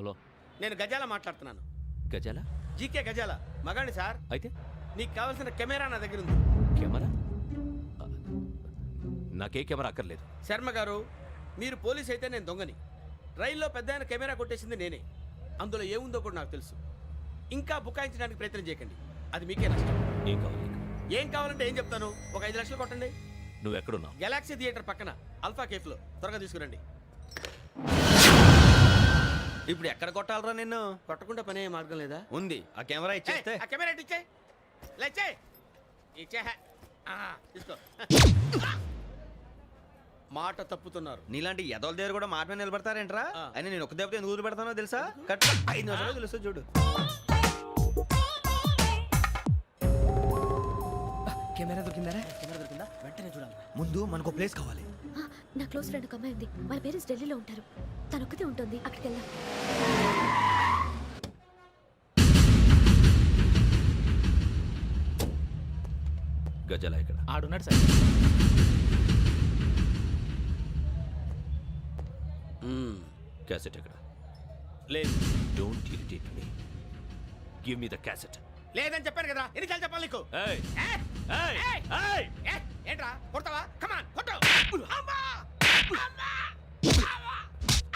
Hello. నేను గజాల మాట్లాడుతున్నాను. Gazala? GK గజాల. మగాడి సార్. అయితే? నీకు కావాల్సిన కెమెరా నా దగ్గర ఉంది. కెమెరా? నాకే కెమెరా అక్కర్లేదు. శర్మ గారు మీరు పోలీస్ అయితే నేను దొంగని. రైల్లో పెద్ద ఆయన కెమెరా కొట్టేసింది నేనే. అందులో ఏముందో కూడా నాకు తెలుసు. ఇంకా బుకాయించడానికి ప్రయత్నం చేయకండి. అది మీకే నష్టం. ఏం కావాలి? ఏం కావాలంటే ఏం చెప్తాను? ఒక ఐదు లక్షలు కొట్టండి. నువ్వు ఎక్కడున్నావు? గెలాక్సీ థియేటర్ పక్కన అల్ఫా కేఫ్లో. త్వరగా తీసుకురండి. ఇప్పుడు ఎక్కడ కొట్టాలరా నిన్ను? కొట్టకుండా పనే మార్గం లేదా? ఉంది. ఆ కెమెరా ఇచ్చేస్తే. ఆ కెమెరా ఇచ్చే లేచే ఇచ్చే ఆ, తీసుకో. మాట తప్పుతున్నారు. నీలాంటి ఎదల దగ్గర కూడా మాట మీద నిలబడతారేంట్రా? ఆ. అయినా నేను ఒక దెబ్బతో ఎందుకు పెడతానో తెలుసా? కట్. ఐదు నిమిషాలు తెలుసు చూడు. కెమెరా దొరికిందా? కెమెరా దొరికిందా? వెంటనే చూడాలి. ముందు మనకు ప్లేస్ కావాలి. నా క్లోజ్ ఫ్రెండ్ ఒక అమ్మాయి ఉంది. వాళ్ళ పేరెంట్స్ ఢిల్లీలో ఉంటారు. తను ఒక్కతే ఉంటుంది. అక్కడికి వెళ్దాం. గజాల ఇక్కడ. ఆడున్నాడు సార్. క్యాసెట్ ఎక్కడ? లేదు. Don't irritate me give me the cassette. లేదని చెప్పాను కదా. ఎన్నిసార్లు చెప్పాలి నీకు? ఏయ్. ఏయ్, ఏయ్. ఏయ్, ఏయ్. ఏయ్, ఏంట్రా? కొడతావా? కమాన్ కొట్టు. అమ్మా! అమ్మా!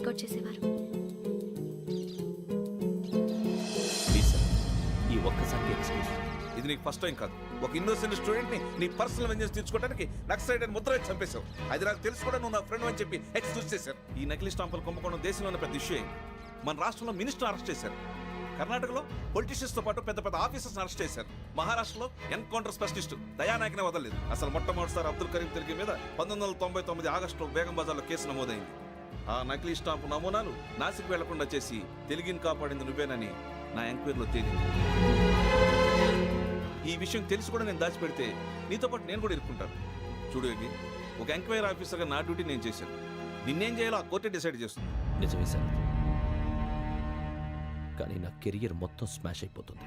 రికార్డ్ చేసేవారు. ఈ ఒక్కసారి ఎక్స్క్యూజ్ ఇది నీకు ఫస్ట్ టైం కాదు. ఒక ఇన్నోసెంట్ స్టూడెంట్ని నీ పర్సనల్ వెంజెన్స్ తీర్చుకోవడానికి నక్సలైట్ అని ముద్ర చంపేశావు. అది నాకు తెలుసు కూడా నువ్వు నా ఫ్రెండ్ అని చెప్పి ఎక్స్క్యూజ్ చేశారు. ఈ నకిలీ స్టాంపులు కుంభకోణం దేశంలోనే పెద్ద ఇష్యూ అయింది. మన రాష్ట్రంలో మినిస్టర్ అరెస్ట్ చేశారు. కర్ణాటకలో పొలిటీషియన్స్తో పాటు పెద్ద పెద్ద ఆఫీసర్స్ అరెస్ట్ చేశారు. మహారాష్ట్రలో ఎన్కౌంటర్ స్పెషలిస్ట్ దయానాయకనే వదలలేదు. అసలు మొట్టమొదటిసారి అబ్దుల్ కరీం తిరిగి మీద పంతొమ్మిది వందల తొంభై తొమ్మిది ఆగస్టులో బేగం బజార్లో కేసు నమోదైంది. ఆ నకిలీ స్టాంపు నమూనాలు నాసిక్ వెళ్ళకుండా చేసి తెలుగుని కాపాడింది నువ్వేనని నా ఎంక్వైరీలో తేలింది. ఈ విషయం తెలిసి కూడా నేను దాచిపెడితే నీతో పాటు నేను కూడా ఇరుక్కుంటాను. చూడు యోగి ఒక ఎంక్వైరీ ఆఫీసర్గా నా డ్యూటీ నేను చేశాను. నిన్నేం చేయాలో ఆ కోర్టే డిసైడ్ చేస్తుంది. నిజమే సార్. కానీ నా కెరియర్ మొత్తం స్మాష్ అయిపోతుంది.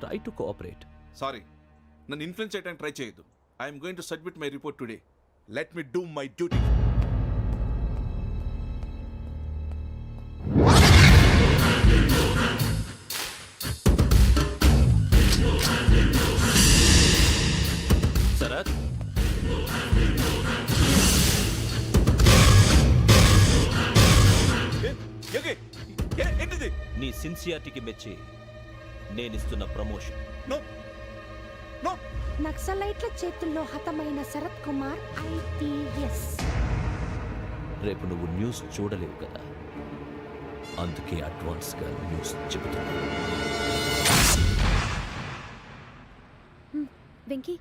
Try to cooperate. సారీ నన్ను ఇన్ఫ్లుయెన్స్ చేయడానికి ట్రై చేయొద్దు. I'm going to submit my report today. Let me do my duty Sharath Yogi ఏంటిది? నీ సిన్సియారిటీకి మెచ్చి నేనిస్తున్న ప్రమోషన్. నో. నో. నక్సలైట్ల చేతుల్లో హతమైన శరత్ కుమార్ ఐపీఎస్ రేపు నువ్వు న్యూస్ చూడలేవు కదా? అందుకే అడ్వాన్స్గా న్యూస్ చెబుతున్నా. వెంకీ?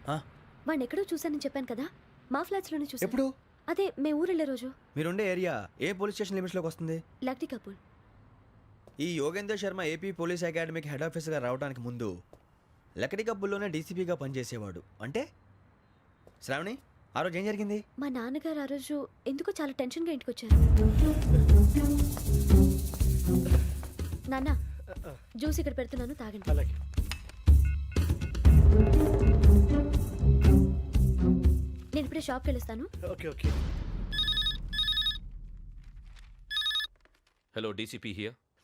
వాడిని ఎక్కడో చూశానని చెప్పాను కదా? మా ఫ్లాట్స్లోనే చూసాను ఎప్పుడు? అదే మే ఊరు వెళ్ళే రోజు. మీరుండే ఏరియా ఏ పోలీస్ స్టేషన్ లిమిట్స్లోకి వస్తుంది? లక్టీ కపూర్. ఈ యోగేందర్ శర్మ ఏపీ పోలీస్ అకాడమీకి హెడ్ ఆఫీసర్గా రావడానికి ముందు లకడి కబ్బుల్లోనే డీసీపీగా పనిచేసేవాడు. అంటే? శ్రావణి ఆ రోజు ఏం జరిగింది? మా నాన్నగారు ఆ రోజు ఎందుకో చాలా టెన్షన్గా ఇంటికి వచ్చారు నాన్న జ్యూస్ ఇక్కడ పెడుతున్నాను తాగండి. అలాగే. నేను ఇప్పుడే షాప్కి వెళ్ళొస్తాను. Okay okay. Hello DCP here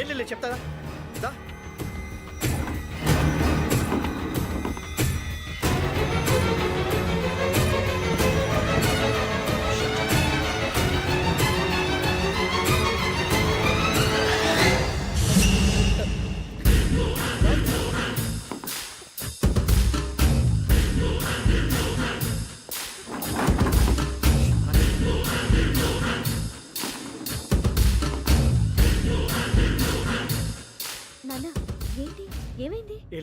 ఏం లేదు చెప్తారా?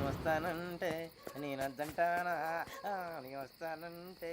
వస్తానంటే నేను అద్దంటానా? నేను వస్తానంటే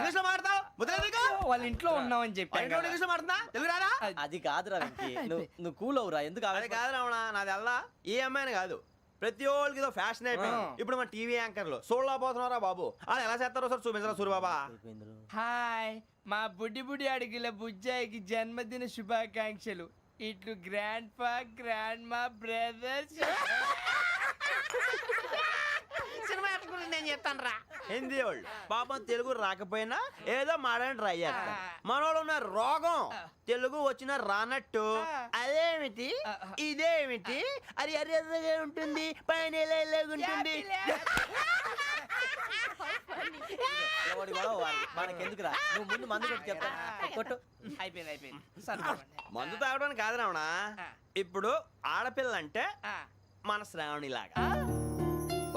ఇంగ్లీష్లో నీకు వాళ్ళ ఇంట్లో ఉన్నామని చెప్పాను పైన ఇంగ్లీష్లో తెలుగు రాదా? అది. కాదురా వెంకీ. నువ్వు నువ్వు కూల్ అవురా. ఎందుకు అది ఆవేశపడ- కాదు రావణ నాది అల్లా. ఈ అమ్మాయిని కాదు. ప్రతి ఒక్కరికి ఇదో ఫ్యాషన్ అయిపోయింది. ఇప్పుడు మన టీవీ యాంకర్లు. సోళ్ళ పోతున్నారా బాబు. అది ఎలా చేస్తారో సార్ చూపించరా అయిపోయిందిరా. హాయ్. మా బుడ్డి బుడి అడిగిల బుజ్జాయికి జన్మదిన శుభాకాంక్షలు. ఇట్లు గ్రాండ్ ఫా గ్రాండ్ మా బ్రదర్స్ గురించి నేను చెప్తాను రా హిందీ వాళ్ళు. పాపం తెలుగు రాకపోయినా ఏదో మాడని ట్రై చేస్తారు. మనోళ్ళు ఉన్న రోగం తెలుగు వచ్చిన రానట్టు. అదేమిటి? ఇదేమిటి? అది అరిగా ఉంటుంది పైన ఉంటుంది. నువ్వు ముందు మందు కొట్టి చెప్తా. కొట్టు. అయిపోయింది అయిపోయింది. సరిపోండి. మందు తాగడానికి కాదు రావణ. ఇప్పుడు ఆడపిల్ల అంటే మన శ్రావణిలాగా.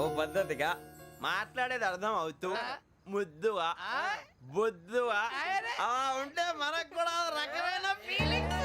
ఓ పద్ధతిగా మాట్లాడేది అర్థం అవుతూ ముద్దువా బొద్దువా అలా ఉంటే మనకు కూడా రకమైన ఫీలింగ్స్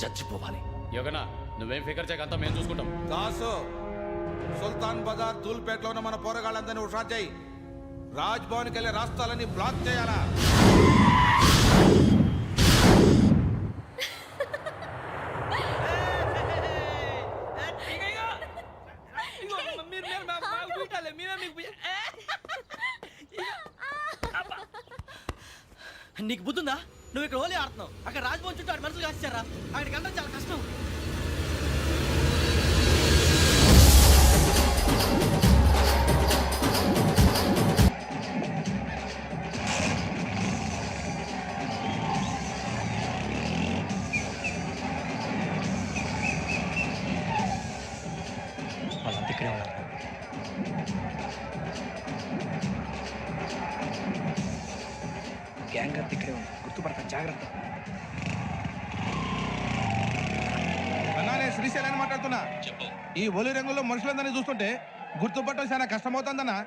చచ్చిపోవాలి. యోగనా నువ్వేం ఫికర్ చేయకంతా మేము చూసుకుంటాం. దాసు సుల్తాన్ బజార్ దూల్పేటలో ఉన్న మన పోరగాళ్ళందరినీ హుషారు చేయి. రాజ్ భవన్కి వెళ్ళే రాష్ట్రాలని బ్లాక్ చేయాలా? నీకు బుద్ధుందా? నువ్వు ఇక్కడ హోలీ ఆడుతున్నావు. అక్కడ రాజభవన్ చుట్టూ ఆడి మనుషులు కాస్తారా అక్కడికి వెళ్ళడం చాలా కష్టం. ఈ ఒలి రంగులో మనుషులందరినీ చూస్తుంటే గుర్తుపట్టడం చాలా కష్టమవుతుందన్నా.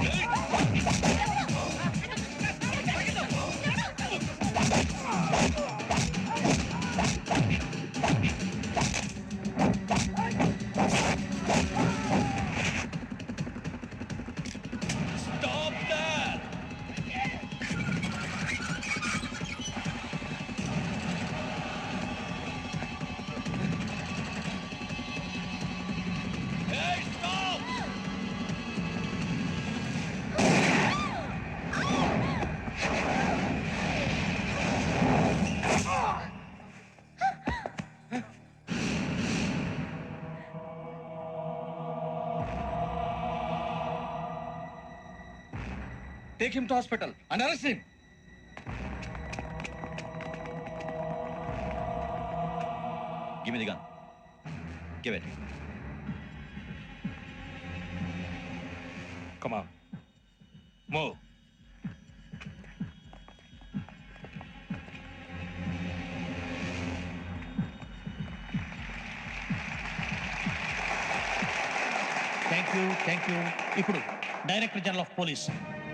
Hey! Take him to hospital and arrest him give me the gun give it Come on. Move. Thank you thank you ఇప్పుడు director general of police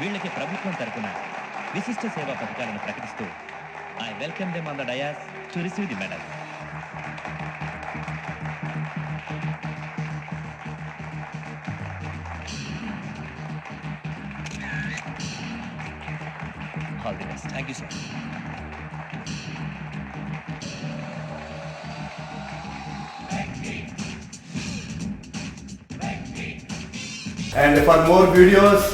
వీళ్ళకి ప్రభుత్వం తరపున విశిష్ట సేవా పథకాలను ప్రకటిస్తూ I welcome them on the dais to receive the medal all the best thank you sir And for more videos,